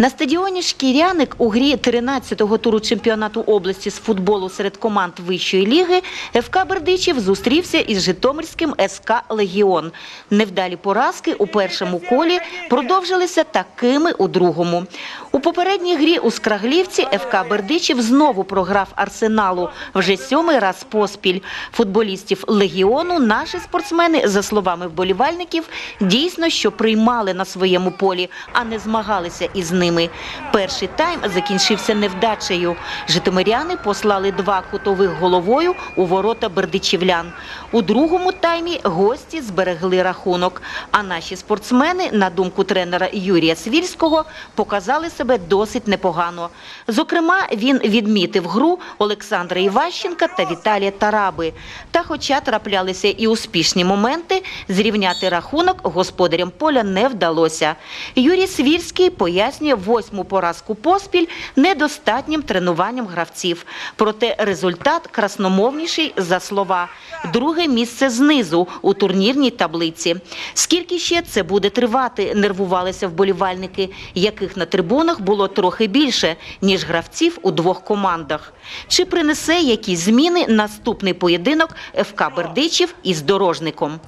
На стадіоні Шкіряник у грі 13-го туру чемпіонату області з футболу серед команд вищої ліги ФК Бердичів зустрівся із Житомирським СК Легіон. Невдалі поразки у першому колі продовжилися такими у другому. У попередній грі у Скраглівці ФК Бердичів знову програв Арсеналу вже сьомий раз поспіль. Футболістів Легіону наші спортсмени, за словами вболівальників, дійсно що приймали на своєму полі, а не змагалися із ними. Перший тайм закінчився невдачею. Житомиряни послали два кутових головою у ворота бердичівлян. У другому таймі гості зберегли рахунок. А наші спортсмени, на думку тренера Юрія Свільського, показали себе досить непогано. Зокрема, він відмітив гру Олександра Іващенка та Віталія Тараби. Та, хоча траплялися і успішні моменти, зрівняти рахунок господарям поля не вдалося. Юрій Свільський пояснює восьму поразку поспіль недостатнім тренуванням гравців. Проте результат красномовніший за слова. Друге місце знизу у турнірній таблиці. Скільки ще це буде тривати, нервувалися вболівальники, яких на трибунах було трохи більше, ніж гравців у двох командах. Чи принесе якісь зміни наступний поєдинок ФК Бердичів із дорожником?